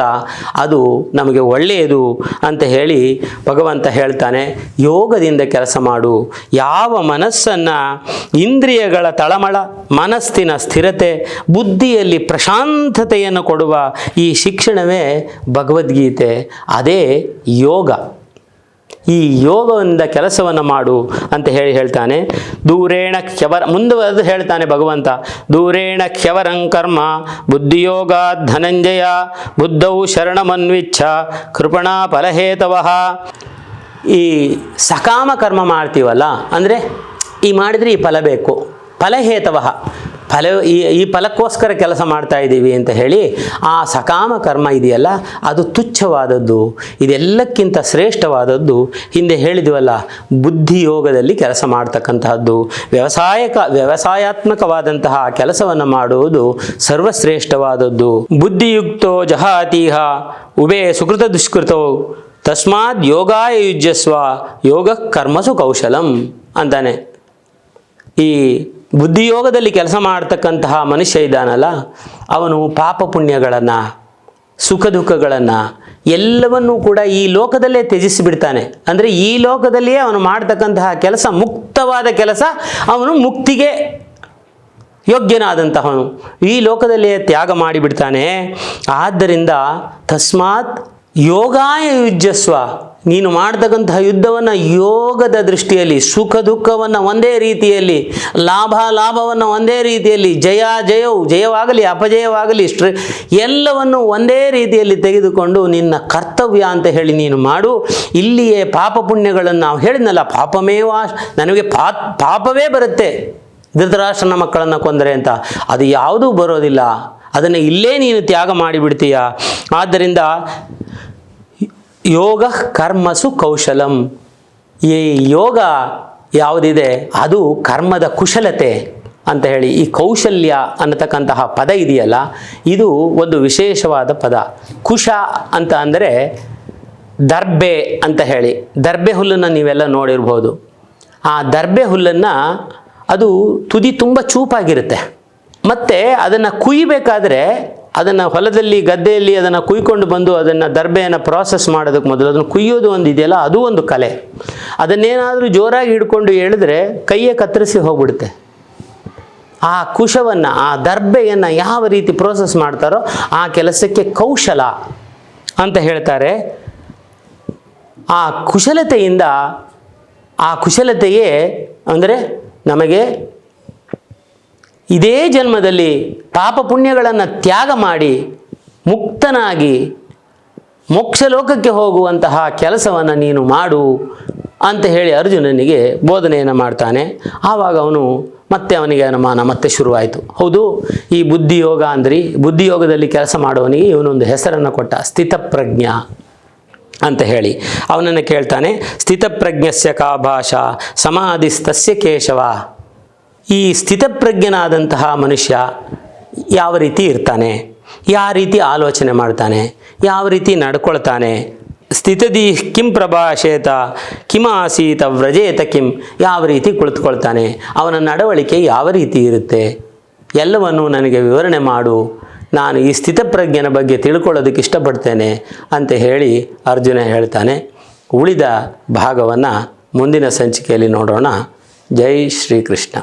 ಅದು ನಮಗೆ ಒಳ್ಳೆಯದು ಅಂತ ಹೇಳಿ ಭಗವಂತ ಹೇಳ್ತಾನೆ, ಯೋಗದಿಂದ ಕೆಲಸ ಮಾಡು. ಯಾವ ಮನಸ್ಸನ್ನು ಇಂದ್ರಿಯಗಳ ತಳಮಳ, ಮನಸ್ಸಿನ ಸ್ಥಿರತೆ, ಬುದ್ಧಿಯಲ್ಲಿ ಪ್ರಶಾಂತತೆಯನ್ನು ಕೊಡುವ ಈ ಶಿಕ್ಷಣವೇ ಭಗವದ್ಗೀತೆ. ಅದೇ ಯೋಗ. ಈ ಯೋಗದಿಂದ ಕೆಲಸವನ್ನು ಮಾಡು ಅಂತ ಹೇಳಿ ಹೇಳ್ತಾನೆ. ದೂರೇಣ ಕ್ಷವರ ಮುಂದುವರೆದು ಹೇಳ್ತಾನೆ ಭಗವಂತ. ದೂರೇಣ ಕ್ಷವರಂ ಕರ್ಮ, ಬುದ್ಧಿಯೋಗ ಧನಂಜಯ ಬುದ್ಧವು ಶರಣಮನ್ವಿಚ್ಛ, ಕೃಪಣಾ ಫಲಹೇತವಃ. ಈ ಸಕಾಮ ಕರ್ಮ ಮಾಡ್ತೀವಲ್ಲ, ಅಂದರೆ ಈ ಮಾಡಿದರೆ ಈ ಫಲ ಬೇಕು. ಫಲಹೇತವಃ. ಫಲ, ಈ ಈ ಫಲಕ್ಕೋಸ್ಕರ ಕೆಲಸ ಮಾಡ್ತಾ ಇದ್ದೀವಿ ಅಂತ ಹೇಳಿ ಆ ಸಕಾಮ ಕರ್ಮ ಇದೆಯಲ್ಲ, ಅದು ತುಚ್ಛವಾದದ್ದು. ಇದೆಲ್ಲಕ್ಕಿಂತ ಶ್ರೇಷ್ಠವಾದದ್ದು. ಹಿಂದೆ ಹೇಳಿದ್ವಲ್ಲ, ಬುದ್ಧಿಯೋಗದಲ್ಲಿ ಕೆಲಸ ಮಾಡ್ತಕ್ಕಂತಹದ್ದು. ವ್ಯವಸಾಯಕ, ವ್ಯವಸಾಯಾತ್ಮಕವಾದಂತಹ ಕೆಲಸವನ್ನು ಮಾಡುವುದು ಸರ್ವಶ್ರೇಷ್ಠವಾದದ್ದು. ಬುದ್ಧಿಯುಕ್ತೋ ಜಹಾತೀಹ, ಉಭೇ ಸುಕೃತ ದುಷ್ಕೃತೋ, ತಸ್ಮಾತ್ ಯೋಗಾಯ ಯುಜ್ಯಸ್ವ, ಯೋಗ ಕರ್ಮಸು ಕೌಶಲಂ ಅಂತಾನೆ. ಈ ಬುದ್ಧಿಯೋಗದಲ್ಲಿ ಕೆಲಸ ಮಾಡ್ತಕ್ಕಂತಹ ಮನುಷ್ಯ ಇದ್ದಾನಲ್ಲ, ಅವನು ಪಾಪ ಪುಣ್ಯಗಳನ್ನು, ಸುಖ ದುಃಖಗಳನ್ನು ಎಲ್ಲವನ್ನೂ ಕೂಡ ಈ ಲೋಕದಲ್ಲೇ ತ್ಯಜಿಸಿಬಿಡ್ತಾನೆ. ಅಂದರೆ ಈ ಲೋಕದಲ್ಲಿಯೇ ಅವನು ಮಾಡ್ತಕ್ಕಂತಹ ಕೆಲಸ, ಮುಕ್ತವಾದ ಕೆಲಸ, ಅವನು ಮುಕ್ತಿಗೆ ಯೋಗ್ಯನಾದಂತಹವನು. ಈ ಲೋಕದಲ್ಲಿಯೇ ತ್ಯಾಗ ಮಾಡಿಬಿಡ್ತಾನೆ. ಆದ್ದರಿಂದ ತಸ್ಮಾತ್ ಯೋಗಾಯ ಯುಜಸ್ವ ನೀನು ಮಾಡ್ತಕ್ಕಂತಹ ಯುದ್ಧವನ್ನು ಯೋಗದ ದೃಷ್ಟಿಯಲ್ಲಿ, ಸುಖ ದುಃಖವನ್ನು ಒಂದೇ ರೀತಿಯಲ್ಲಿ, ಲಾಭ ಲಾಭವನ್ನು ಒಂದೇ ರೀತಿಯಲ್ಲಿ, ಜಯ ಜಯವು, ಜಯವಾಗಲಿ ಅಪಜಯವಾಗಲಿ, ಸ್ಟ್ರೆ, ಎಲ್ಲವನ್ನು ಒಂದೇ ರೀತಿಯಲ್ಲಿ ತೆಗೆದುಕೊಂಡು ನಿನ್ನ ಕರ್ತವ್ಯ ಅಂತ ಹೇಳಿ ನೀನು ಮಾಡು. ಇಲ್ಲಿಯೇ ಪಾಪ ಪುಣ್ಯಗಳನ್ನು ನಾವು ಹೇಳಿದ್ನಲ್ಲ, ಪಾಪಮೇವಾ, ನನಗೆ ಪಾ, ಪಾಪವೇ ಬರುತ್ತೆ. ಧೃತರಾಷ್ಟ್ರನ ಮಕ್ಕಳನ್ನು ಕೊಂದರೆ ಅಂತ. ಅದು ಯಾವುದೂ ಬರೋದಿಲ್ಲ. ಅದನ್ನು ಇಲ್ಲೇ ನೀನು ತ್ಯಾಗ ಮಾಡಿಬಿಡ್ತೀಯ? ಆದ್ದರಿಂದ ಯೋಗ ಕರ್ಮಸು ಕೌಶಲಂ. ಈ ಯೋಗ ಯಾವುದಿದೆ? ಅದು ಕರ್ಮದ ಕುಶಲತೆ ಅಂತ ಹೇಳಿ, ಈ ಕೌಶಲ್ಯ ಅನ್ನತಕ್ಕಂತಹ ಪದ ಇದೆಯಲ್ಲ, ಇದು ಒಂದು ವಿಶೇಷವಾದ ಪದ. ಕುಶ ಅಂತ ಅಂದರೆ ದರ್ಬೆ ಅಂತ ಹೇಳಿ. ದರ್ಬೆ ಹುಲ್ಲನ್ನು ನೀವೆಲ್ಲ ನೋಡಿರ್ಬೋದು. ಆ ದರ್ಬೆ ಹುಲ್ಲನ್ನು ಅದು ತುದಿ ತುಂಬ ಚೂಪಾಗಿರುತ್ತೆ. ಮತ್ತು ಅದನ್ನು ಕುಯ್ಯಬೇಕಾದ್ರೆ ಅದನ್ನು ಹೊಲದಲ್ಲಿ, ಗದ್ದೆಯಲ್ಲಿ ಅದನ್ನು ಕುಯ್ಕೊಂಡು ಬಂದು ಅದನ್ನು ದರ್ಬೆಯನ್ನು ಪ್ರಾಸೆಸ್ ಮಾಡೋದಕ್ಕೆ ಮೊದಲು ಅದನ್ನು ಕುಯ್ಯೋದು ಒಂದು ಇದೆಯಲ್ಲ, ಅದು ಒಂದು ಕಲೆ. ಅದನ್ನೇನಾದರೂ ಜೋರಾಗಿ ಹಿಡ್ಕೊಂಡು ಹೇಳಿದ್ರೆ ಕೈಯೇ ಕತ್ತರಿಸಿ ಹೋಗ್ಬಿಡುತ್ತೆ. ಆ ಕುಶವನ್ನು, ಆ ದರ್ಬೆಯನ್ನು ಯಾವ ರೀತಿ ಪ್ರೋಸೆಸ್ ಮಾಡ್ತಾರೋ ಆ ಕೆಲಸಕ್ಕೆ ಕೌಶಲ ಅಂತ ಹೇಳ್ತಾರೆ. ಆ ಕುಶಲತೆಯಿಂದ, ಆ ಕುಶಲತೆಯೇ ಅಂದರೆ ನಮಗೆ ಇದೇ ಜನ್ಮದಲ್ಲಿ ಪಾಪ ಪುಣ್ಯಗಳನ್ನು ತ್ಯಾಗ ಮಾಡಿ ಮುಕ್ತನಾಗಿ ಮೋಕ್ಷ ಲೋಕಕ್ಕೆ ಹೋಗುವಂತಹ ಕೆಲಸವನ್ನು ನೀನು ಮಾಡು ಅಂತ ಹೇಳಿ ಅರ್ಜುನನಿಗೆ ಬೋಧನೆಯನ್ನು ಮಾಡ್ತಾನೆ. ಆವಾಗ ಅವನು ಮತ್ತೆ ಅವನಿಗೆ ಅನುಮಾನ, ಮತ್ತೆ ಶುರುವಾಯಿತು. ಹೌದು, ಈ ಬುದ್ಧಿಯೋಗ ಅಂದ್ರಿ, ಬುದ್ಧಿಯೋಗದಲ್ಲಿ ಕೆಲಸ ಮಾಡುವವನಿಗೆ ಇವನೊಂದು ಹೆಸರನ್ನು ಕೊಟ್ಟ ಸ್ಥಿತಪ್ರಜ್ಞ ಅಂತ ಹೇಳಿ. ಅವನನ್ನು ಕೇಳ್ತಾನೆ, ಸ್ಥಿತಪ್ರಜ್ಞಸ್ಯ ಕಾ ಭಾಷಾ, ಸಮಾಧಿಸ್ತಸ್ಯ ಕೇಶವ. ಈ ಸ್ಥಿತಪ್ರಜ್ಞನಾದಂತಹ ಮನುಷ್ಯ ಯಾವ ರೀತಿ ಇರ್ತಾನೆ? ಯಾವ ರೀತಿ ಆಲೋಚನೆ ಮಾಡ್ತಾನೆ? ಯಾವ ರೀತಿ ನಡ್ಕೊಳ್ತಾನೆ? ಸ್ಥಿತದಿ ಕಿಂ ಪ್ರಭಾಷೇತ, ಕಿಮ ಆಸೀತ, ವ್ರಜೇತ ಕಿಂ ಯಾವ ರೀತಿ ಕುಳಿತುಕೊಳ್ತಾನೆ? ಅವನ ನಡವಳಿಕೆ ಯಾವ ರೀತಿ ಇರುತ್ತೆ? ಎಲ್ಲವನ್ನು ನನಗೆ ವಿವರಣೆ ಮಾಡು. ನಾನು ಈ ಸ್ಥಿತಪ್ರಜ್ಞನ ಬಗ್ಗೆ ತಿಳ್ಕೊಳ್ಳೋದಕ್ಕೆ ಇಷ್ಟಪಡ್ತೇನೆ ಅಂತ ಹೇಳಿ ಅರ್ಜುನ ಹೇಳ್ತಾನೆ. ಉಳಿದ ಭಾಗವನ್ನು ಮುಂದಿನ ಸಂಚಿಕೆಯಲ್ಲಿ ನೋಡೋಣ. ಜೈ ಶ್ರೀಕೃಷ್ಣ.